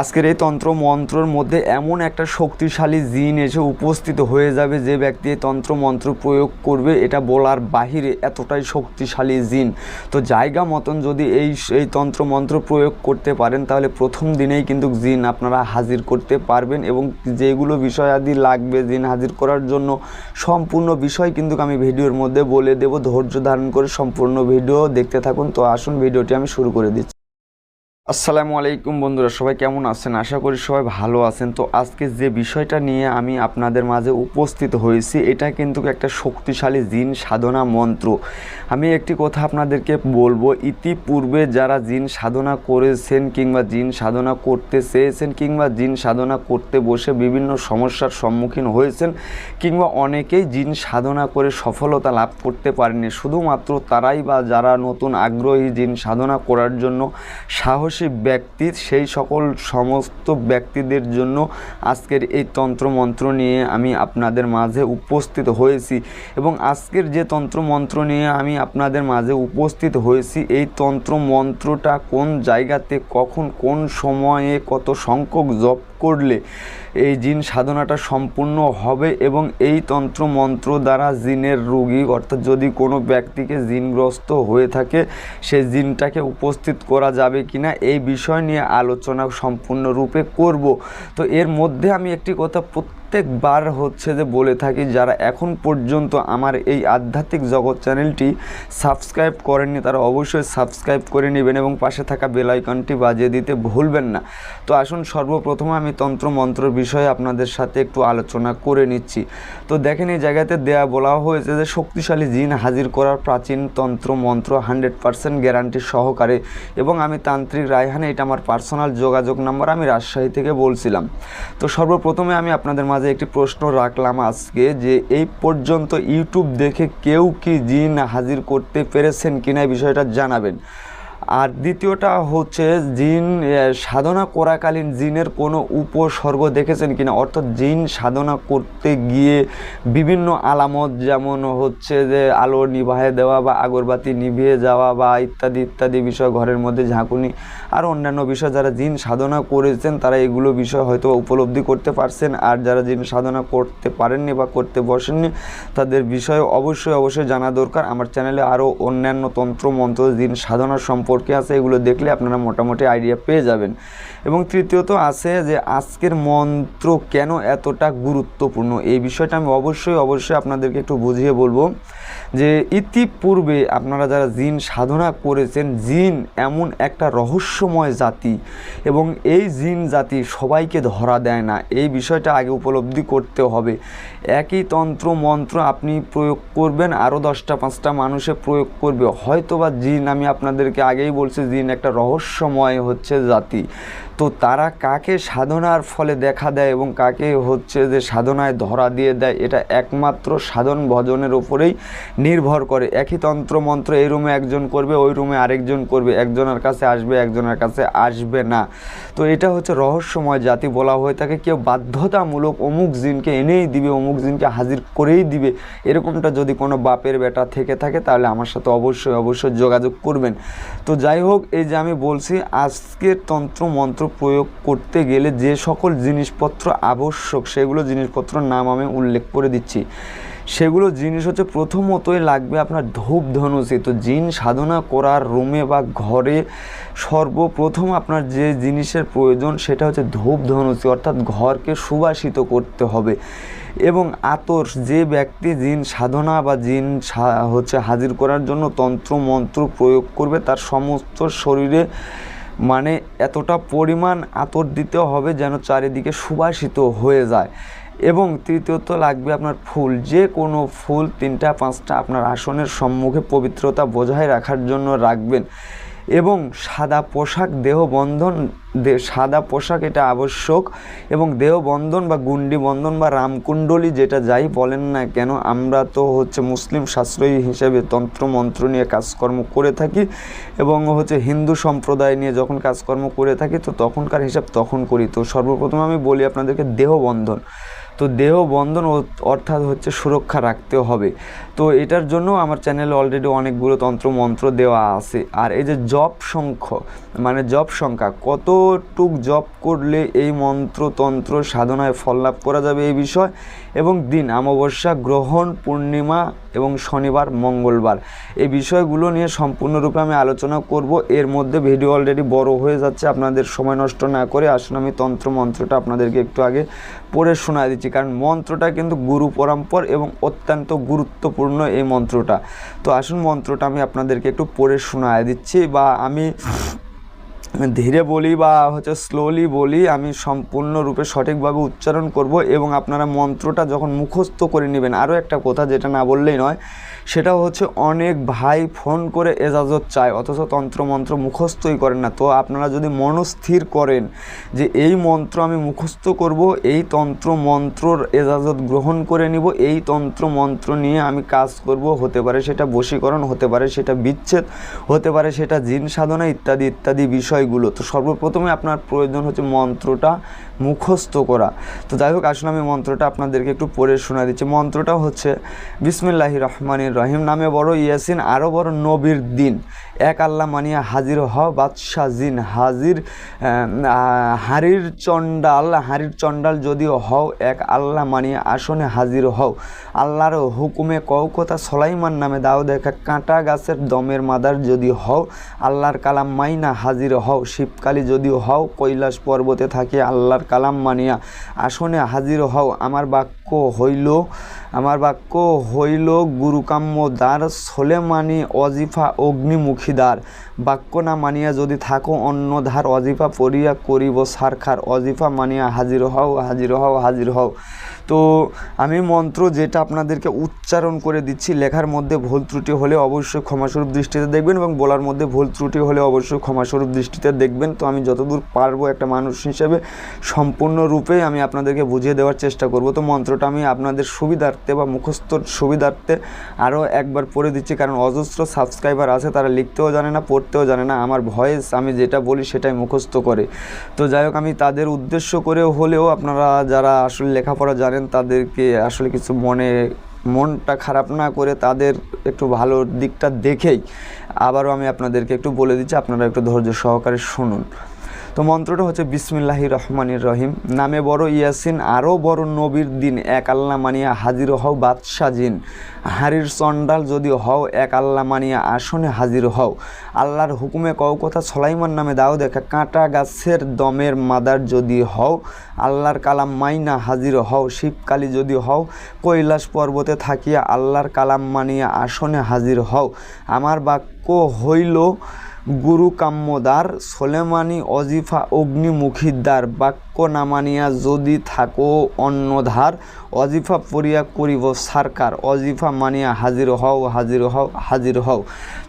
আজকের এই তন্ত্র মন্ত্রর মধ্যে এমন একটা শক্তিশালী জিন এসে উপস্থিত হয়ে যাবে যে ব্যক্তি এই তন্ত্র মন্ত্র প্রয়োগ করবে, এটা বলার বাহিরে এতটাই শক্তিশালী জিন। তো জায়গা মতন যদি এই এই তন্ত্র মন্ত্র প্রয়োগ করতে পারেন, তাহলে প্রথম দিনেই কিন্তু জিন আপনারা হাজির করতে পারবেন এবং যেগুলো বিষয়াদি লাগবে জিন হাজির করার জন্য, সম্পূর্ণ বিষয় কিন্তু আমি ভিডিওর মধ্যে বলে দেব। ধৈর্য ধারণ করে সম্পূর্ণ ভিডিও দেখতে থাকুন। তো আসুন, ভিডিওটি আমি শুরু করে দিচ্ছি। আসসালামু আলাইকুম বন্ধুরা, সবাই কেমন আছেন? আশা করি সবাই ভালো আছেন। তো আজকে যে বিষয়টা নিয়ে আমি আপনাদের মাঝে উপস্থিত হয়েছি, এটা কিন্তু একটা শক্তিশালী জিন সাধনা মন্ত্র। আমি একটি কথা আপনাদেরকে বলব, ইতিপূর্বে যারা জিন সাধনা করেছেন কিংবা জিন সাধনা করতে চেয়েছেন কিংবা জিন সাধনা করতে বসে বিভিন্ন সমস্যার সম্মুখীন হয়েছেন কিংবা অনেকেই জিন সাধনা করে সফলতা লাভ করতে পারেনি শুধুমাত্র তারাই বা যারা নতুন আগ্রহী জিন সাধনা করার জন্য সাহসী ব্যক্তি, সেই সকল সমস্ত ব্যক্তিদের জন্য আজকের এই তন্ত্র মন্ত্র নিয়ে আমি আপনাদের মাঝে উপস্থিত হয়েছি এবং আজকের যে তন্ত্র মন্ত্র নিয়ে আমি আপনাদের মাঝে উপস্থিত হয়েছি, এই তন্ত্র মন্ত্রটা কোন জায়গাতে, কখন, কোন সময়ে কত সংখ্যক জপ করলে এই জিন সাধনাটা সম্পূর্ণ হবে এবং এই তন্ত্র মন্ত্র দ্বারা জিনের রোগী, অর্থাৎ যদি কোনো ব্যক্তিকে জিনগ্রস্ত হয়ে থাকে, সে জিনটাকে উপস্থিত করা যাবে কিনা এই বিষয় নিয়ে আলোচনা সম্পূর্ণরূপে করব। তো এর মধ্যে আমি একটি কথা প্রত্যেকবার হচ্ছে যে বলে থাকি, যারা এখন পর্যন্ত আমার এই আধ্যাত্মিক জগৎ চ্যানেলটি সাবস্ক্রাইব করেননি, তারা অবশ্যই সাবস্ক্রাইব করে নেবেন এবং পাশে থাকা বেল আইকনটি বাজিয়ে দিতে ভুলবেন না। তো আসুন সর্বপ্রথমে আমি তন্ত্র মন্ত্র বিষয়ে আপনাদের সাথে একটু আলোচনা করে নিচ্ছি। তো দেখেন, এই জায়গাতে দেয়া বলা হয়েছে যে শক্তিশালী জিন হাজির করার প্রাচীন তন্ত্র মন্ত্র হান্ড্রেড পার্সেন্ট গ্যারান্টি সহকারে এবং আমি তান্ত্রিক রায়হানে, এটা আমার পার্সোনাল যোগাযোগ নাম্বার, আমি রাজশাহী থেকে বলছিলাম। তো সর্বপ্রথমে আমি আপনাদের মাঝে একটি প্রশ্ন রাখলাম আজকে যে এই পর্যন্ত ইউটিউব দেখে কেউ কি জিন হাজির করতে পেরেছেন কিনা বিষয়টা জানাবেন। আর দ্বিতীয়টা হচ্ছে জিন সাধনা করাকালীন জিনের কোনো উপসর্গ দেখেছেন কিনা? অর্থাৎ জিন সাধনা করতে গিয়ে বিভিন্ন আলামত যেমন হচ্ছে যে আলো নিভায়ে দেওয়া বা আগরবাতি নিভিয়ে যাওয়া বা ইত্যাদি ইত্যাদি বিষয়, ঘরের মধ্যে ঝাঁকুনি আর অন্যান্য বিষয়, যারা জিন সাধনা করেছেন তারা এগুলো বিষয় হয়তো উপলব্ধি করতে পারছেন। আর যারা জিন সাধনা করতে পারেননি বা করতে বসেননি, তাদের বিষয়ে অবশ্যই অবশ্যই জানা দরকার। আমার চ্যানেলে আরও অন্যান্য তন্ত্র মন্ত্র জিন সাধনা সম্পর্কে আছে, এগুলো দেখলে আপনারা মোটামুটি আইডিয়া পেয়ে যাবেন। এবং তৃতীয়ত আছে যে আজকের মন্ত্র কেন এতটা গুরুত্বপূর্ণ? এই বিষয়টা আমি অবশ্যই অবশ্যই আপনাদেরকে একটু বুঝিয়ে বলব। যে ইতিপূর্বে আপনারা যারা জিন সাধনা করেছেন, জিন এমন একটা রহস্যময় জাতি এবং এই জিন জাতি সবাইকে ধরা দেয় না। এই বিষয়টা আগে উপলব্ধি করতে হবে। একই তন্ত্র, মন্ত্র আপনি প্রয়োগ করবেন আরও দশটা, পাঁচটা মানুষে প্রয়োগ করবে। হয়তোবা জিন, আমি আপনাদেরকে আগেই বলছি, জিন একটা রহস্যময় হচ্ছে জাতি। তো তারা কাকে সাধনার ফলে দেখা দেয় এবং কাকে হচ্ছে যে সাধনায় ধরা দিয়ে দেয়, এটা একমাত্র সাধন ভজনের উপরেই নির্ভর করে। একই তন্ত্র মন্ত্র এই রুমে একজন করবে, ওই রুমে আরেকজন করবে, একজনের কাছে আসবে, একজনের কাছে আসবে না। তো এটা হচ্ছে রহস্যময় জাতি বলা হয়ে থাকে। কেউ বাধ্যতামূলক অমুক জিনকে এনেই দিবে, অমুক জিনকে হাজির করেই দিবে, এরকমটা যদি কোনো বাপের বেটা থেকে থাকে, তাহলে আমার সাথে অবশ্যই অবশ্যই যোগাযোগ করবেন। তো যাই হোক, এই যে আমি বলছি, আজকের তন্ত্র মন্ত্র প্রয়োগ করতে গেলে যে সকল জিনিসপত্র আবশ্যক, সেগুলো জিনিসপত্রের নাম আমি উল্লেখ করে দিচ্ছি। সেগুলো জিনিস হচ্ছে প্রথমতই লাগবে আপনার ধূপ ধনুষি। তো জিন সাধনা করার রুমে বা ঘরে সর্বপ্রথম আপনার যে জিনিসের প্রয়োজন সেটা হচ্ছে ধূপ ধনুষি, অর্থাৎ ঘরকে সুবাসিত করতে হবে। এবং আতর, যে ব্যক্তি জিন সাধনা বা জিন হচ্ছে হাজির করার জন্য তন্ত্র মন্ত্র প্রয়োগ করবে, তার সমস্ত শরীরে মানে এতটা পরিমাণ আতর দিতে হবে যেন চারিদিকে সুবাসিত হয়ে যায়। এবং তৃতীয়ত লাগবে আপনার ফুল। যে কোনো ফুল তিনটা, পাঁচটা আপনার আসনের সম্মুখে পবিত্রতা বজায় রাখার জন্য রাখবেন। এবং সাদা পোশাক, দেহ বন্ধন সাদা পোশাক এটা আবশ্যক এবং দেহ বন্ধন বা গুন্ডি বন্ধন বা রামকুণ্ডলী যেটা যাই বলেন না কেন, আমরা তো হচ্ছে মুসলিম সাশ্রয়ী হিসেবে তন্ত্র, মন্ত্র নিয়ে কাজকর্ম করে থাকি এবং হচ্ছে হিন্দু সম্প্রদায় নিয়ে যখন কাজকর্ম করে থাকি তো তখনকার হিসাব তখন করি। তো সর্বপ্রথম আমি বলি আপনাদেরকে দেহ বন্ধন। তো দেহ বন্ধন অর্থাৎ হচ্ছে সুরক্ষা রাখতে হবে। তো এটার জন্য আমার চ্যানেলে অলরেডি অনেকগুলো তন্ত্র মন্ত্র দেওয়া আছে। আর এই যে জপ সংখ্য মানে জপ সংখ্যা, কতটুক জপ করলে এই মন্ত্র তন্ত্র সাধনায় ফল লাভ করা যাবে এই বিষয়? এবং দিন অমাবস্যা, গ্রহণ, পূর্ণিমা এবং শনিবার, মঙ্গলবার। এই বিষয়গুলো নিয়ে সম্পূর্ণরূপে আমি আলোচনা করব। এর মধ্যে ভিডিও অলরেডি বড় হয়ে যাচ্ছে। আপনাদের সময় নষ্ট না করে আসুন, আমি তন্ত্র মন্ত্রটা আপনাদেরকে একটু আগে পড়ে শোনা দিচ্ছি। কারণ মন্ত্রটা কিন্তু গুরু পরম্পর এবং অত্যন্ত গুরুত্বপূর্ণ এই মন্ত্রটা। তো আসুন, মন্ত্রটা আমি আপনাদেরকে একটু পড়ে শোনায় দিচ্ছি বা আমি ধীরে বলি বা হচ্ছে স্লোলি বলি, আমি সম্পূর্ণরূপে সঠিকভাবে উচ্চারণ করব এবং আপনারা মন্ত্রটা যখন মুখস্থ করে নেবেন, আরও একটা কথা যেটা না বললেই নয়, সেটা হচ্ছে অনেক ভাই ফোন করে এজাজত চায়, অথচ তন্ত্রমন্ত্র মুখস্থই করেন না। তো আপনারা যদি মনস্থির করেন যে এই মন্ত্র আমি মুখস্থ করব, এই তন্ত্র মন্ত্রর এজাজত গ্রহণ করে নিব, এই তন্ত্র মন্ত্র নিয়ে আমি কাজ করব, হতে পারে সেটা বশীকরণ, হতে পারে সেটা বিচ্ছেদ, হতে পারে সেটা জিন সাধনা ইত্যাদি ইত্যাদি বিষয়গুলো। তো সর্বপ্রথমে আপনার প্রয়োজন হচ্ছে মন্ত্রটা মুখস্থ করা। তো যাই হোক আসলে আমি মন্ত্রটা আপনাদেরকে একটু পড়ে শোনা দিচ্ছি। মন্ত্রটা হচ্ছে বিসমিল্লাহি রহমানির রহিম নামে বড় ইয়াসিন, আরও বড় নবীর দিন। এক আল্লাহ মানিয়া হাজির হও বাদশাহ জিন হাজির। হারির চণ্ডাল হারির চণ্ডাল যদিও হও, এক আল্লাহ মানিয়া আসনে হাজির হও। আল্লাহর হুকুমে কও কথা সলাইমান নামে দাও দেখা কাঁটা গাছের দমের মাদার যদি হও, আল্লাহর কালাম মাইনা হাজির হও। শিবকালী যদি হও, কৈলাস পর্বতে থাকে আল্লাহর কালাম মানিয়া আসনে হাজির হও। আমার বাক্য হইল আমার বাক্য হইল গুরুকাম্য দ্বার, সোলেমানি অজিফা অগ্নিমুখী দ্বার। বাক্য না মানিয়া যদি থাকো, অন্য ধার অজিফা পড়িয়া করিব সারখার। অজিফা মানিয়া হাজির হও হাজির হও হাজির হও। তো আমি মন্ত্র যেটা আপনাদেরকে উচ্চারণ করে দিচ্ছি, লেখার মধ্যে ভুল ত্রুটি হলে অবশ্যই ক্ষমাস্বরূপ দৃষ্টিতে দেখবেন এবং বলার মধ্যে ভুল ত্রুটি হলে অবশ্যই ক্ষমাস্বরূপ দৃষ্টিতে দেখবেন। তো আমি যতদূর পারব একটা মানুষ হিসেবে সম্পূর্ণরূপে আমি আপনাদেরকে বুঝিয়ে দেওয়ার চেষ্টা করব। তো মন্ত্রটা আমি আপনাদের সুবিধার্থে বা মুখস্থর সুবিধার্থে আরও একবার পড়ে দিচ্ছি, কারণ অজস্র সাবস্ক্রাইবার আছে, তারা লিখতেও জানে না, পড়তেও জানে না। আমার ভয়েস আমি যেটা বলি সেটাই মুখস্থ করে। তো যাই হোক, আমি তাদের উদ্দেশ্য করেও হলেও আপনারা যারা আসলে লেখাপড়া জানেন তাদেরকে আসলে কিছু মনে, মনটা খারাপ না করে তাদের একটু ভালো দিকটা দেখেই আবারও আমি আপনাদেরকে একটু বলে দিচ্ছি, আপনারা একটু ধৈর্য সহকারে শুনুন। তো মন্ত্রটা হচ্ছে বিসমিল্লাহি রহমানির রহিম। নামে বড় ইয়াসিন, আরও বড় নবীর দিন। এক আল্লাহ মানিয়া হাজির হও বাদশা জিন। হারির চণ্ডাল যদি হও, এক আল্লাহ মানিয়া আসনে হাজির হও। আল্লাহর হুকুমে কও কথা সলাইমান নামে দাও দেখা। কাঁটা গাছের দমের মাদার যদি হও, আল্লাহর কালাম মাইনা হাজির হও। শিবকালী যদি হও, কৈলাস পর্বতে থাকিয়া আল্লাহর কালাম মানিয়া আসনে হাজির হও। আমার বাক্য হইল গুরু কাম্যদার সোলেমানি অজিফা অগ্নিমুখীদ্বার বাক্য না মানিয়া যদি থাকো অন্নধার, অজিফা পড়িয়া করিব সারকার, অজিফা মানিয়া হাজির হও হাজির হও হাজির হও।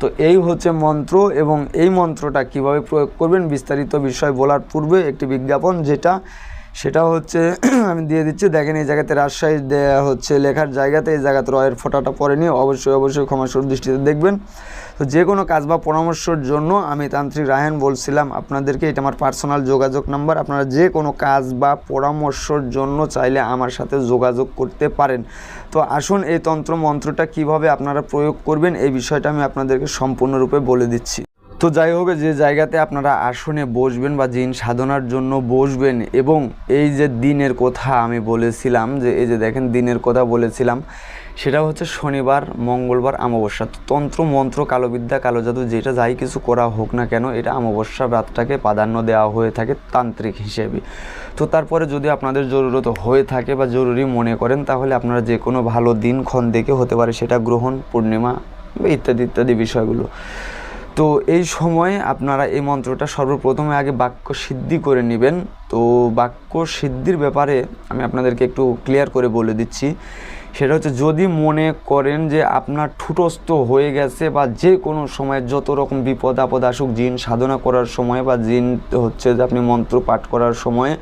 তো এই হচ্ছে মন্ত্র এবং এই মন্ত্রটা কীভাবে প্রয়োগ করবেন বিস্তারিত বিষয় বলার পূর্বে একটি বিজ্ঞাপন যেটা, সেটা হচ্ছে, আমি দিয়ে দিচ্ছি। দেখেন, এই জায়গাতে রাজশাহী দেয়া হচ্ছে, লেখার জায়গাতে এই জায়গাতে রয়ের ফোটাটা পড়েনি। অবশ্যই অবশ্যই ক্ষমাসুর দৃষ্টিতে দেখবেন। তো যে কোনো কাজ বা পরামর্শের জন্য আমি তান্ত্রিক রায়হান বলছিলাম, আপনাদেরকে এটা আমার পার্সোনাল যোগাযোগ নাম্বার আপনারা যে কোনো কাজ বা পরামর্শের জন্য চাইলে আমার সাথে যোগাযোগ করতে পারেন। তো আসুন এই তন্ত্র মন্ত্রটা কীভাবে আপনারা প্রয়োগ করবেন, এই বিষয়টা আমি আপনাদেরকে সম্পূর্ণরূপে বলে দিচ্ছি। তো যাই হোক, যে জায়গাতে আপনারা আসনে বসবেন বা জিন সাধনার জন্য বসবেন এবং এই যে দিনের কথা আমি বলেছিলাম, যে এই যে দেখেন দিনের কথা বলেছিলাম সেটা হচ্ছে শনিবার, মঙ্গলবার, অমাবস্যা। তন্ত্র, মন্ত্র, কালোবিদ্যা কালো জাদু যেটা যাই কিছু করা হোক না কেন, এটা অমাবস্যা রাতটাকে প্রাধান্য দেওয়া হয়ে থাকে তান্ত্রিক হিসেবে। তো তারপরে যদি আপনাদের জরুরত হয়ে থাকে বা জরুরি মনে করেন, তাহলে আপনারা যে কোনো ভালো দিনক্ষণ দেখে হতে পারে সেটা গ্রহণ, পূর্ণিমা ইত্যাদি ইত্যাদি বিষয়গুলো। তো এই সময়ে আপনারা এই মন্ত্রটা সর্বপ্রথমে আগে বাক্য সিদ্ধি করে নেবেন। তো বাক্য সিদ্ধির ব্যাপারে আমি আপনাদেরকে একটু ক্লিয়ার করে বলে দিচ্ছি। সেটা হচ্ছে যদি মনে করেন যে আপনার ঠুটস্থ হয়ে গেছে বা যে কোনো সময় যত রকম বিপদ আপদ আসুক, জিন সাধনা করার সময় বা জিন হচ্ছে যে আপনি মন্ত্র পাঠ করার সময়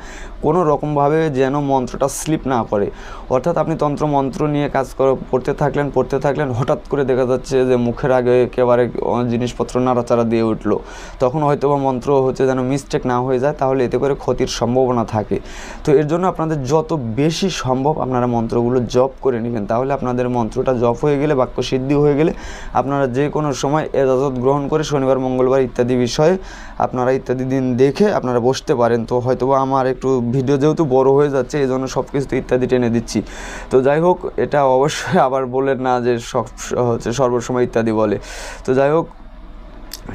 কোনো রকমভাবে যেন মন্ত্রটা স্লিপ না করে। অর্থাৎ আপনি তন্ত্র মন্ত্র নিয়ে কাজ কর- করতে থাকলেন, পড়তে থাকলেন, হঠাৎ করে দেখা যাচ্ছে যে মুখের আগে একেবারে জিনিসপত্র নাড়াচাড়া দিয়ে উঠল। তখন হয়তো বা মন্ত্র হচ্ছে যেন মিস্টেক না হয়ে যায়, তাহলে এতে করে ক্ষতির সম্ভাবনা থাকে। তো এর জন্য আপনাদের যত বেশি সম্ভব আপনারা মন্ত্রগুলো জপ করে নেবেন, তাহলে আপনাদের মন্ত্রটা জপ হয়ে গেলে, বাক্য সিদ্ধি হয়ে গেলে, আপনারা যে কোনো সময় এজাজত গ্রহণ করে শনিবার, মঙ্গলবার ইত্যাদি বিষয়ে আপনারা ইত্যাদি দিন দেখে আপনারা বসতে পারেন। তো হয়তো আমার একটু ভিডিও যেহেতু বড় হয়ে যাচ্ছে এই জন্য সব কিছু ইত্যাদি টেনে দিচ্ছি। তো যাই হোক, এটা অবশ্যই আবার বলেন না যে সব, হচ্ছে সর্বসময় ইত্যাদি বলে। তো যাই হোক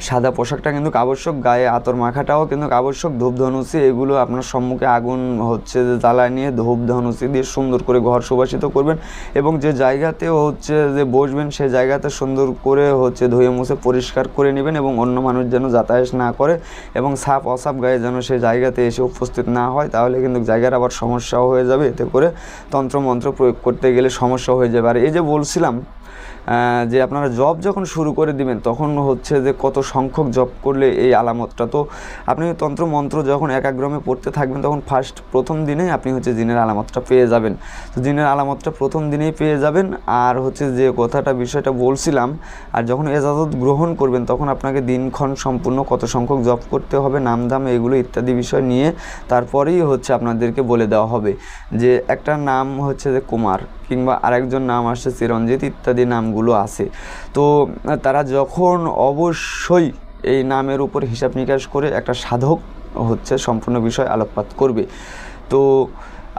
সাদা পোশাকটা কিন্তু আবশ্যক, গায়ে আতর মাখাটাও কিন্তু আবশ্যক, ধূপ ধনুচি এগুলো আপনার সম্মুখে আগুন হচ্ছে যে জ্বালায় নিয়ে ধূপ ধনুচি দিয়ে সুন্দর করে ঘর সুবাসিত করবেন এবং যে জায়গাতেও হচ্ছে যে বসবেন সেই জায়গাতে সুন্দর করে হচ্ছে ধুয়ে মুছে পরিষ্কার করে নেবেন এবং অন্য মানুষ যেন যাতায়াত না করে এবং সাপ অসাপ গায়ে যেন সেই জায়গাতে এসে উপস্থিত না হয়, তাহলে কিন্তু জায়গার আবার সমস্যাও হয়ে যাবে। এতে করে তন্ত্রমন্ত্র প্রয়োগ করতে গেলে সমস্যা হয়ে যাবে। আর এই যে বলছিলাম যে আপনারা জব যখন শুরু করে দিবেন, তখন হচ্ছে যে কত সংখ্যক জব করলে এই আলামতটা। তো আপনি তন্ত্র মন্ত্র যখন একাগ্রমে পড়তে থাকবেন, তখন ফার্স্ট প্রথম দিনেই আপনি হচ্ছে জিনের আলামতটা পেয়ে যাবেন। তো জিনের আলামতটা প্রথম দিনেই পেয়ে যাবেন। আর হচ্ছে যে কথাটা, বিষয়টা বলছিলাম, আর যখন এজাজত গ্রহণ করবেন, তখন আপনাকে দিনক্ষণ সম্পূর্ণ কত সংখ্যক জব করতে হবে, নামধাম এগুলো ইত্যাদি বিষয় নিয়ে তারপরেই হচ্ছে আপনাদেরকে বলে দেওয়া হবে যে, একটা নাম হচ্ছে যে কুমার। কিংবা আরেকজন নাম আসছে, চিরঞ্জিত ইত্যাদি নামগুলো আছে। তো, তারা যখন অবশ্যই এই নামের উপর হিসাব নিকাশ করে একটা সাধক হচ্ছে সম্পূর্ণ বিষয় আলোকপাত করবে। তো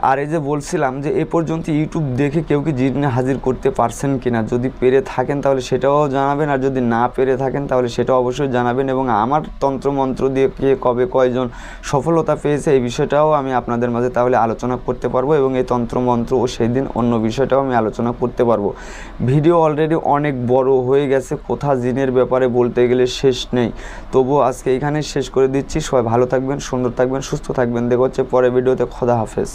আর এই যে বলছিলাম যে এ পর্যন্ত ইউটিউব দেখে কেউ কি জিনে হাজির করতে পারছেন কিনা? যদি পেরে থাকেন তাহলে সেটাও জানাবেন আর যদি না পেরে থাকেন তাহলে সেটা অবশ্যই জানাবেন এবং আমার তন্ত্রমন্ত্র দিয়ে কে কবে কয়জন সফলতা পেয়েছে এই বিষয়টাও আমি আপনাদের মাঝে তাহলে আলোচনা করতে পারব এবং এই তন্ত্রমন্ত্র ও সেই দিন অন্য বিষয়টাও আমি আলোচনা করতে পারব। ভিডিও অলরেডি অনেক বড় হয়ে গেছে, কোথা জিনের ব্যাপারে বলতে গেলে শেষ নেই। তবুও আজকে এখানে শেষ করে দিচ্ছি। সবাই ভালো থাকবেন, সুন্দর থাকবেন, সুস্থ থাকবেন। দেখা হচ্ছে পরে ভিডিওতে। খোদা হাফেজ।